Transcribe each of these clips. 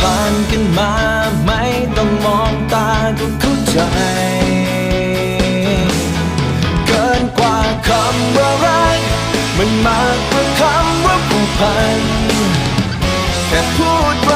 ผ่านกันมา ไม่ต้องมองตาก็เข้าใจ เกินกว่าคำว่ารัก มันมากกว่าคำว่าผูกพัน แค่พูดว่า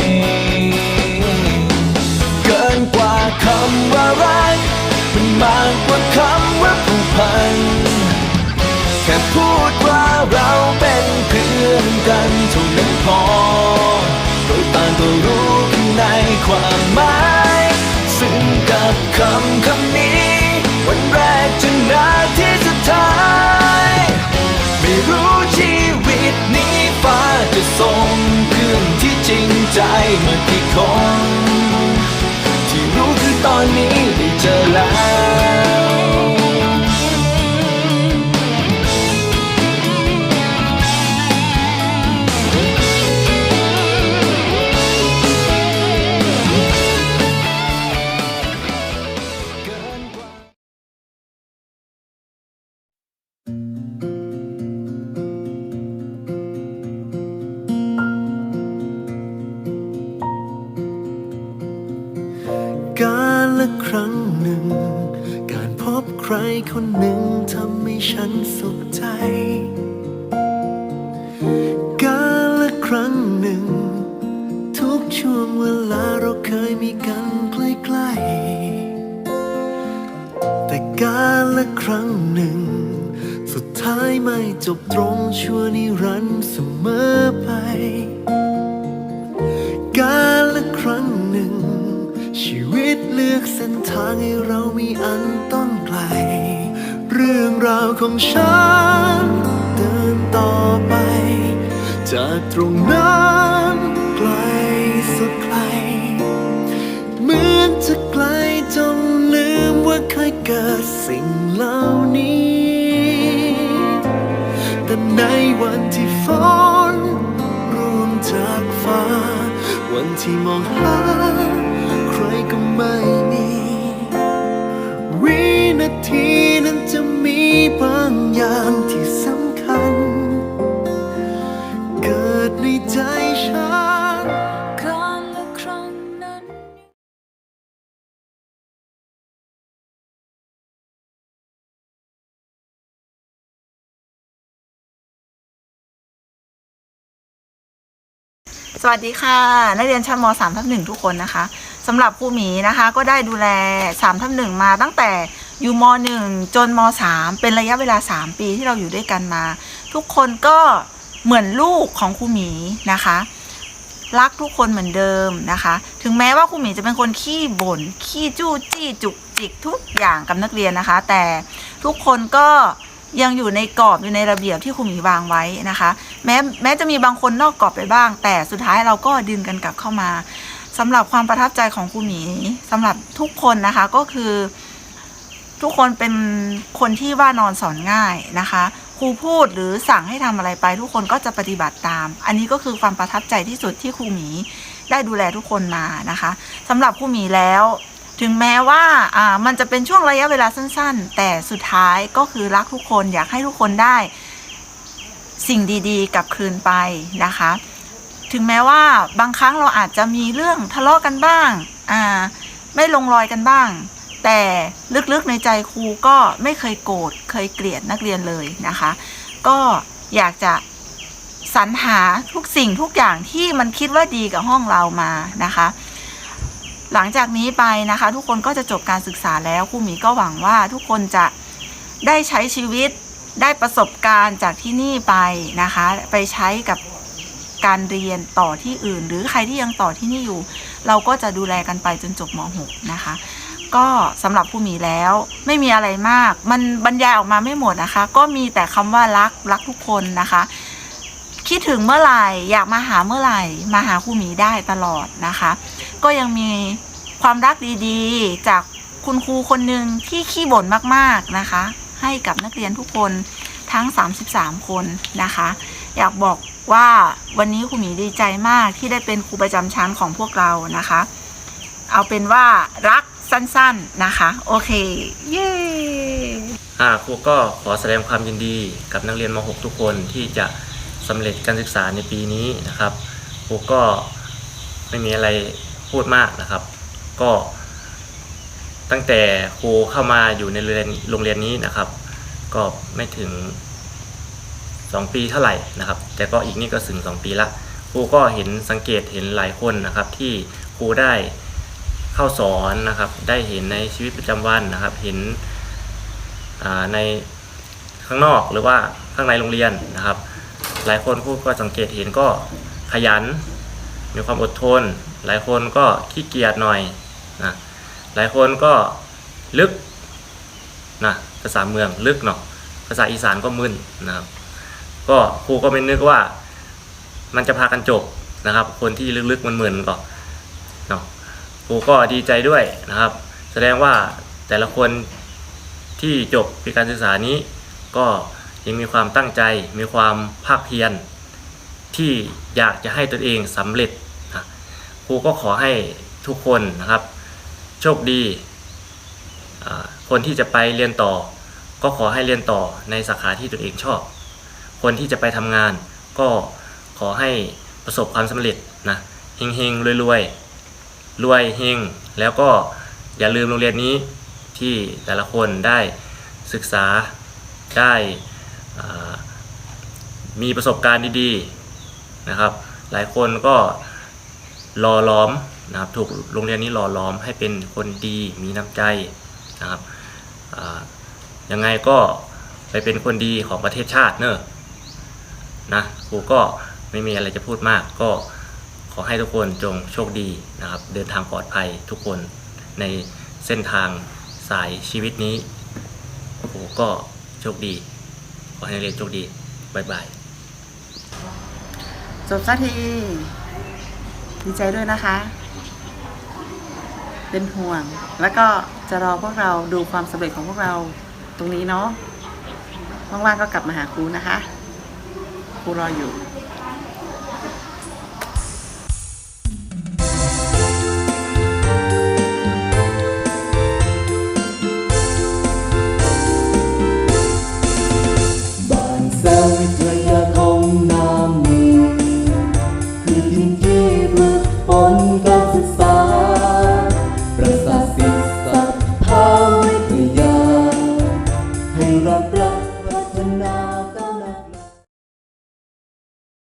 พัน แค่พูดว่าเราเป็นเพื่อนกันเท่านั้นพอโดยต่างก็รู้ข้างในความหมาย ซึ่งกับคำคำนี้วันแร ครั้งหนึ่ง สุดท้ายไม่จบตรงชั่วนิรันดร์เสมอไป การละครั้งหนึ่ง ชีวิตเลือกเส้นทางให้เรามีอันต้องไกล เรื่องราวของฉัน เดินต่อไป จากตรงนั้น กิดสิ่งเหล่านี้ แต่ในวันที่ฝนร่วงจากฟ้า วันที่มองหา สวัสดีค่ะ นักเรียนชั้นม3ทับหนึ่งทุกคนนะคะสำหรับครูหมีนะคะก็ได้ดูแล3ทับหนึ่งมาตั้งแต่อยู่ม1จนม3เป็นระยะเวลา 3 ปีที่เราอยู่ด้วยกันมา ทุกคนก็เหมือนลูกของครูหมีนะคะ รักทุกคนเหมือนเดิมนะคะ ถึงแม้ว่าครูหมีจะเป็นคนขี้บ่นขี้จู้จี้จุกจิกทุกอย่างกับนักเรียนนะคะ แต่ทุกคนก็ ยังอยู่ในกรอบอยู่ในระเบียบที่ครูหมีวางไว้นะคะ แม้แม้จะมีบางคนนอกกรอบไปบ้าง แต่สุดท้ายเราก็ดึงกันกลับเข้ามาสำหรับความประทับใจของครูหมีสำหรับทุกคนนะคะก็คือ ทุกคนเป็นคนที่ว่านอนสอนง่ายนะคะครูพูดหรือสั่งให้ทำอะไรไป ทุกคนก็จะปฏิบัติตาม อันนี้ก็คือความประทับใจที่สุดที่ครูหมีได้ดูแลทุกคนมานะคะสำหรับครูหมีแล้ว ถึงแม้ว่าอ่ามันจะเป็นช่วงระยะเวลาสั้น ๆ แต่สุดท้ายก็คือรักทุกคนอยากให้ทุกคนได้สิ่งดีๆกลับคืนไปนะคะ ถึงแม้ว่าบางครั้งเราอาจจะมีเรื่องทะเลาะกันบ้างอ่าไม่ลงรอยกันบ้าง แต่ลึกๆในใจครูก็ไม่เคยโกรธเคยเกลียดนักเรียนเลยนะคะ ก็อยากจะสรรหาทุกสิ่งทุกอย่างที่มันคิดว่าดีกับห้องเรามานะคะ หลังจากนี้ไปนะคะ ทุกคนก็จะจบการศึกษาแล้วครูหมีก็หวังว่าทุกคนจะได้ใช้ชีวิตได้ประสบการณ์จากที่นี่ไปนะคะ ไปใช้กับการเรียนต่อที่อื่น หรือใครที่ยังต่อที่นี่อยู่ เราก็จะดูแลกันไปจนจบม .6 นะคะ ก็สำหรับผู้หมีแล้วไม่มีอะไรมาก มันบรรยายออกมาไม่หมดนะคะ ก็มีแต่คำว่ารักรักทุกคนนะคะ คิดถึงเมื่อไหร่อยากมาหาเมื่อไหร่ มาหาครูหมีได้ตลอดนะคะ ก็ยังมีความรักดีๆ จากคุณครูคนหนึ่งที่ขี้บ่นมากๆนะคะ ให้กับนักเรียนทุกคนทั้ง 33 คนนะคะ อยากบอกว่าวันนี้ครูหมีดีใจมากที่ได้เป็นครูประจำชั้นของพวกเรานะคะ เอาเป็นว่ารักสั้นๆนะคะ โอเค เย้อ่าครูก็ขอแสดงความยินดีกับนักเรียนม .6 ทุกคนที่จะสำเร็จการศึกษาในปีนี้นะครับครูก็ไม่มีอะไร พูดมากนะครับ ก็ตั้งแต่ครูเข้ามาอยู่ในโรงเรียนโรงเรียนนี้นะครับ ก็ไม่ถึง 2 ปีเท่าไหร่นะครับ แต่ก็อีกนี่ก็ถึง 2 ปีละครูก็เห็นสังเกตเห็นหลายคนนะครับ ที่ครูได้เข้าสอนนะครับ ได้เห็นในชีวิตประจำวันนะครับ เห็นในข้างนอกหรือว่าข้างในโรงเรียนนะครับ หลายคนผู้ก็สังเกตเห็นก็ขยัน มีความอดทน หลายคนก็ขี้เกียจหน่อยนะหลายคนก็ลึกนะภาษาเมืองลึกเนาะภาษาอีสานก็มึนนะครับก็ครูก็ไม่นึกว่า มันจะพากันจบนะครับ คนที่ลึกๆมันมึนก็เนาะครูก็ดีใจด้วยนะครับ แสดงว่าแต่ละคนที่จบปีการศึกษานี้ ก็ยังมีความตั้งใจมีความภาคเพียร ที่อยากจะให้ตนเองสำเร็จนะครูก็ขอให้ทุกคนนะครับ โชคดี คนที่จะไปเรียนต่อ ก็ขอให้เรียนต่อในสาขาที่ตนเองชอบ คนที่จะไปทำงาน ก็ขอให้ประสบความสำเร็จนะเฮงเฮงรวยรวยรวยเฮงแล้วก็อย่าลืมโรงเรียนนี้ที่แต่ละคนได้ศึกษาได้มีประสบการณ์ดีๆ นะครับ หลายคนก็หล่อล้อมนะครับถูกโรงเรียนนี้หล่อล้อมให้เป็นคนดีมีน้ำใจนะครับยังไงก็ไปเป็นคนดีของประเทศชาติเนอะนะครูก็ไม่มีอะไรจะพูดมาก ก็ขอให้ทุกคนจงโชคดีนะครับ เดินทางปลอดภัยทุกคนในเส้นทางสายชีวิตนี้โอ้โหก็โชคดี ขอให้นักเรียนโชคดี บ๊ายบาย จบสักที ดีใจด้วยนะคะ เป็นห่วง แล้วก็จะรอพวกเราดูความสำเร็จของพวกเราตรงนี้เนาะว่างๆก็กลับมาหาครูนะคะ ครูรออยู่